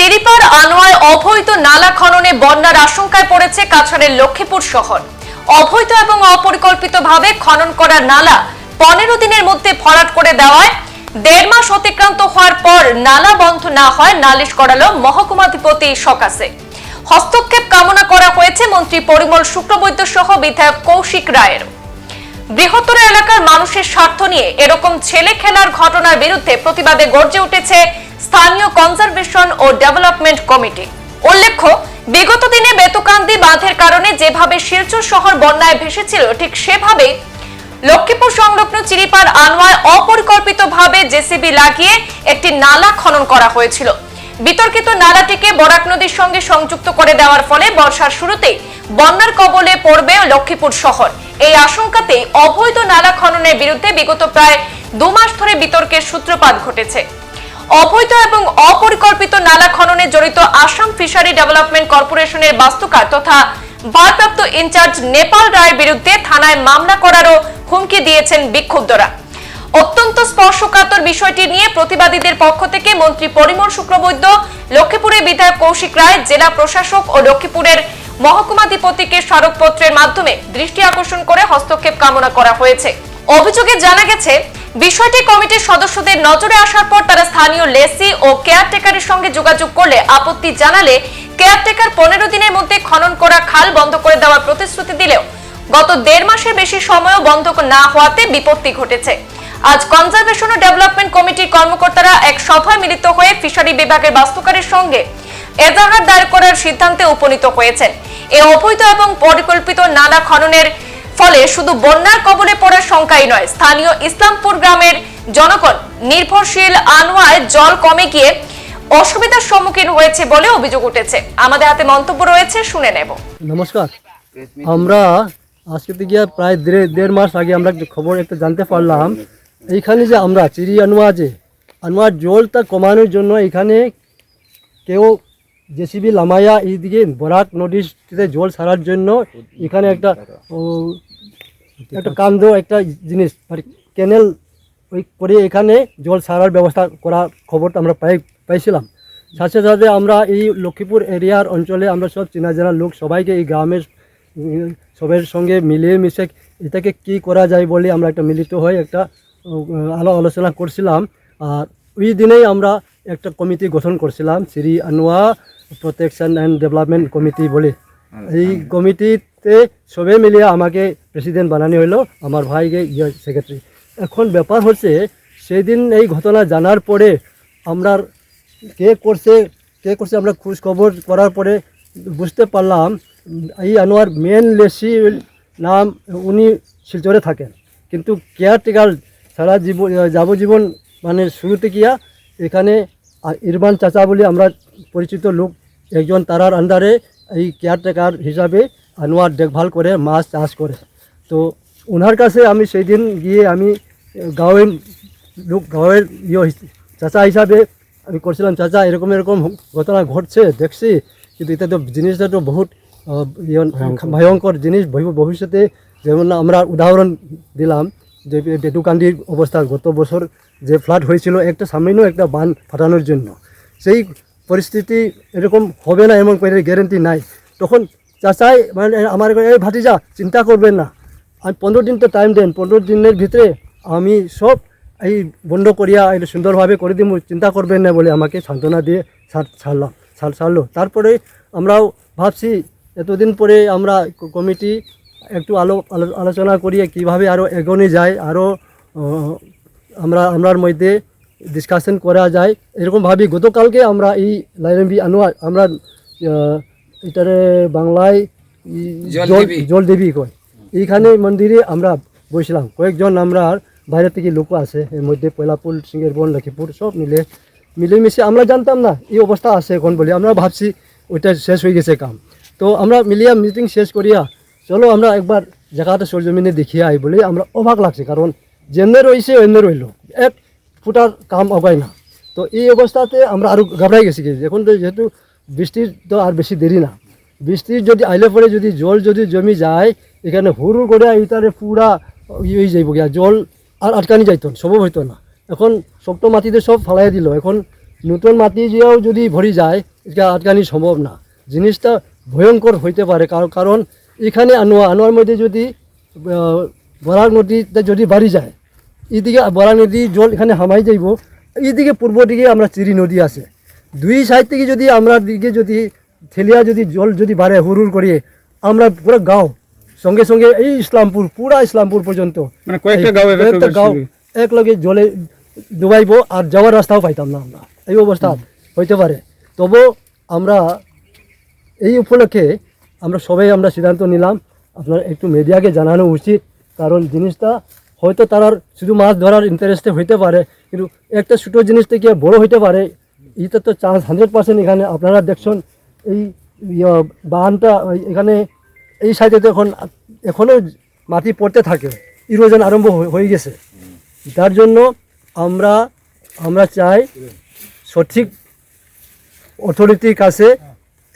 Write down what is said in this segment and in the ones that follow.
চিরিপার আনোয়ার অবৈধ নালা খননে বন্যার আশঙ্কায় পড়েছে কাছাড়ের লক্ষ্মীপুর শহর। অবৈধ এবং অপরিকল্পিতভাবে খনন করা নালা পনেরো দিনের মধ্যে ভরাট করে দেওয়ায় দেড় মাস অতিক্রান্ত হওয়ার পর নালা বন্ধ না হয় নালিশ করালো মহকুমাধিপতি সকাশে। হস্তক্ষেপ কামনা করা হয়েছে মন্ত্রী পরিমল শুক্রবৈদ্য সহ বিধায়ক কৌশিক রায়ের। বৃহত্তর এলাকার মানুষের স্বার্থ নিয়ে এরকম ছেলে খেলার ঘটনার বিরুদ্ধে প্রতিবাদে গর্জে উঠেছে স্থানীয় কনজারভেশন ও ডেভেলপমেন্ট কমিটি। উল্লেখ্য, বিগত দিনে বেতকান্দি বাঁধের কারণে যেভাবে শিলচর শহর বন্যায় ভেসেছিল, ঠিক সেভাবে লক্ষ্মীপুর সংলগ্ন চিরিপার আনোয়ার অপরিকল্পিতভাবে জেসিবি লাগিয়ে একটি নালা খনন করা হয়েছিল। বিতর্কিত নালাটিকে বরাক নদীর সঙ্গে সংযুক্ত করে দেওয়ার ফলে বর্ষার শুরুতেই বন্যার কবলে পড়বে লক্ষ্মীপুর শহর। এই আশঙ্কাতে অবৈধ নালা খননের বিরুদ্ধে বিগত প্রায় দু মাস ধরে বিতর্কের সূত্রপাত ঘটেছে। অবৈধ এবং অপরিকল্পিত নালা খননে জড়িত আসাম ফিশারি ডেভেলপমেন্ট কর্পোরেশনের বাস্তুকার তথা ভারপ্রাপ্ত ইনচার্জ নেপাল রায়ের বিরুদ্ধে থানায় মামলা করারও হুমকি দিয়েছেন বিক্ষুব্ধরা। অত্যন্ত স্পর্শকাতর বিষয়টি নিয়ে প্রতিবাদীদের পক্ষ থেকে মন্ত্রী পরিমল শুক্রবৈদ্য লক্ষ্মীপুরের বিধায়ক কৌশিক রায়, জেলা প্রশাসক ও লক্ষ্মীপুরের মহকুমাধিপতিকে স্মারকপত্রের মাধ্যমে দৃষ্টি আকর্ষণ করে হস্তক্ষেপ কামনা করা হয়েছে। অভিযোগে জানা গেছে বিষয়টি কমিটির সদস্যদের নজরে আসার পর তারা স্থানীয় লেসি ও কেয়ারটেকারের সঙ্গে যোগাযোগ করলে আপত্তি জানালে কেয়ারটেকার পনেরো দিনের মধ্যে খনন করা খাল বন্ধ করে দেওয়ার প্রতিশ্রুতি দিলেও গত দেড় মাসের বেশি সময়ও বন্ধ না হওয়াতে বিপত্তি ঘটেছে। আজ কনজারভেশন ও ডেভেলপমেন্ট কমিটির কর্মকর্তারা এক সভায় মিলিত হয়ে ফিশারি বিভাগের বাস্তুকারের সঙ্গে এজাহার দায়ের করার সিদ্ধান্তে উপনীত হয়েছেন। এ অবৈধ এবং পরিকল্পিত নালা খননের ফলে শুধু বন্যার কবলে পড়ার শঙ্কাই নয়, স্থানীয় ইসলামপুর গ্রামের জনগণ নির্ভরশীল আনোয়ায় জল কমে গিয়ে অসুবিধার সম্মুখীন হয়েছে বলে অভিযোগ উঠেছে। আমাদের হাতে মন্তব্য রয়েছে, শুনে নেব। নমস্কার। আমরা আজকে থেকে প্রায় দেড় মাস আগে আমরা খবর একটা জানতে পারলাম। এইখানে যে আমরা চিড়ি আনোয়া যে, আনোয়ার জলটা কমানোর জন্য এখানে কেউ জেসিবি লামাইয়া এইদিকে বরাক নদীতে জল সারার জন্য এখানে একটা একটা কান্দ একটা জিনিস মানে ক্যানেল ওই করে এখানে জল সারার ব্যবস্থা করা খবরটা আমরা পাই পাইছিলাম। সাথে সাথে আমরা এই লক্ষ্মীপুর এরিয়ার অঞ্চলে আমরা সব চেনা জানা লোক সবাইকে এই গ্রামের সবের সঙ্গে মিলিয়ে মিশে এটাকে কি করা যায় বলে আমরা একটা মিলিত হয়ে একটা আলো আলোচনা করছিলাম। আর ওই দিনেই আমরা একটা কমিটি গঠন করছিলাম শ্রী আনোয়া প্রোটেকশন অ্যান্ড ডেভেলপমেন্ট কমিটি বলে। এই কমিটিতে সবে মিলিয়ে আমাকে প্রেসিডেন্ট বানানো হলো আমার ভাইকে ইয়ে সেক্রেটারি। এখন ব্যাপার হচ্ছে সেই দিন এই ঘটনা জানার পরে আমরা কে করছে কে করছে আমরা খোঁজ খবর করার পরে বুঝতে পারলাম এই আনোয়ার মেন লেসি নাম উনি শিলচরে থাকেন। কিন্তু কেয়ারটেকার সারা জীবন যাবজীবন মানে শুরুতে গিয়া এখানে ইরবান চাচা বলে আমরা পরিচিত লোক একজন তারার আন্ডারে এই কেয়ারটেকার হিসাবে আনোয়ার দেখভাল করে মাছ চাষ করে। তো ওনার কাছে আমি সেই দিন গিয়ে আমি গাঁয়ের লোক গাঁয়ের ইয়ে চাচা হিসাবে আমি করছিলাম চাচা এরকম এরকম ঘটনা ঘটছে দেখছি। কিন্তু এটা তো জিনিসটা তো বহুত ইয়ে, ভয়ঙ্কর। জিনিস। ভবি- ভবিষ্যতে যেমন আমরা উদাহরণ দিলাম যে বেটুকান্দির অবস্থা গত বছর যে ফ্লাড হয়েছিল একটা সামান্য একটা বান ফাটানোর জন্য। সেই পরিস্থিতি এরকম হবে না, এমন কোনো গ্যারেন্টি নাই। তখন চাচাই মানে আমার এই ভাতিজা চিন্তা করবেন না। আমি পনেরো দিন তো টাইম দেন, পনেরো দিনের ভিতরে আমি সব এই বন্ধ করিয়া এটা সুন্দরভাবে করে দিব চিন্তা করবেন না বলে আমাকে সান্ত্বনা দিয়ে ছাড়লাম ছাড় ছাড়লো। তারপরে আমরাও ভাবছি, এতদিন পরে আমরা কমিটি একটু আলো, আলো- আলোচনা করিয়ে কীভাবে আরও এগোনো যায় আরও আমরা, আমরার মধ্যে ডিসকাশন করা যায়। এরকম ভাবি গতকালকে আমরা এই লাইনবি আনোয়া আমরা এটারে বাংলায় জল দেবী। কয়। এইখানে মন্দিরে আমরা বসলাম কয়েকজন আমরা বাইরে থেকে লোক আছে এর মধ্যে পয়লাপুর সিংহের বন লক্ষ্মীপুর সব মিলে মিলেমিশে আমরা জানতাম না এই অবস্থা আছে এখন বলে। আমরা ভাবছি ওইটা শেষ হয়ে গেছে কাম। তো আমরা মিলিয়া মিটিং শেষ করিয়া চলো আমরা একবার জায়গাটা সরজমিনে দেখিয়ে আই বলে আমরা অবাক লাগছে। কারণ যেমনে রয়েছে এমনি রইল। এক ফুটার কাম অগায় না। তো এই অবস্থাতে আমরা আরও ঘাবড়াই গেছি এখন তো যেহেতু বৃষ্টির তো আর বেশি দেরি না। বৃষ্টির যদি আইলে পরে যদি জল যদি জমি যায়, এখানে হুড় করে ইতারে পুরা ই হয়ে যাইব গিয়া। জল আর আটকানি যাইত সম্ভব হইতো না। এখন শক্ত মাটিতে সব ফালাই দিল। এখন নতুন মাটি দিয়েও যদি ভরি যায় এটা আটকানি সম্ভব না। জিনিসটা ভয়ঙ্কর হইতে পারে কারণ এখানে আনোয়া, আনোয়ার মধ্যে যদি বরাক নদীতে যদি বাড়ি যায় এইদিকে বরাক নদী জল এখানে হামাই যাইব। এইদিকে পূর্ব দিকে আমরা চিরি নদী আছে। দুই সাইড থেকে যদি আমরা দিকে যদি ঠেলিয়া যদি জল যদি বাড়ে হুরুর করিয়ে আমরা পুরো গাঁও সঙ্গে সঙ্গে এই ইসলামপুর পুরা ইসলামপুর পর্যন্ত মানে কয়েকটা গাঁও এভাবে কয়েকটা প্রবেশ গাঁও করবে। এক লগে জলে ডুবাইব আর যাওয়ার রাস্তাও পাইতাম না আমরা। এই অবস্থা হইতে পারে। তবু আমরা এই উপলক্ষে আমরা সবাই আমরা সিদ্ধান্ত নিলাম আপনার একটু মিডিয়াকে জানানো উচিত। কারণ জিনিসটা হয়তো তার শুধু মাছ ধরার ইন্টারেস্টে হইতে পারে, কিন্তু একটা ছোটো জিনিস থেকে বড় হইতে পারে, এটা তো চান্স হান্ড্রেড পার্সেন্ট এখানে আপনারা দেখছেন, এই, ইয়া বাহানটা এখানে এই সাইডে তো এখন এখনও মাটি পড়তে থাকে ইরোজন আরম্ভ হয়ে- গেছে। তার জন্য আমরা আমরা চাই সঠিক অথরিটির কাছে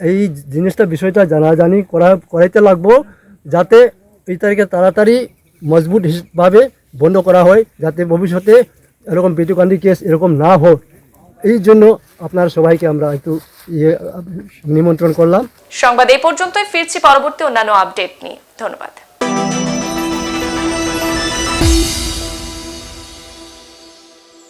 এই জিনিসটা, বিষয়টা জানাজানি করা, করাইতে লাগবো, যাতে এই তারিখে তাড়াতাড়ি মজবুত হিসাবে বন্ধ করা হয় যাতে ভবিষ্যতে এরকম বিদ্যুকান্দি কেস এরকম না হোক। এই জন্য আপনার সবাইকে আমরা একটু ইয়ে নিমন্ত্রণ করলাম। সংবাদ এই পর্যন্তই। ফিরছি পরবর্তী অন্যান্য আপডেট নিয়ে। ধন্যবাদ।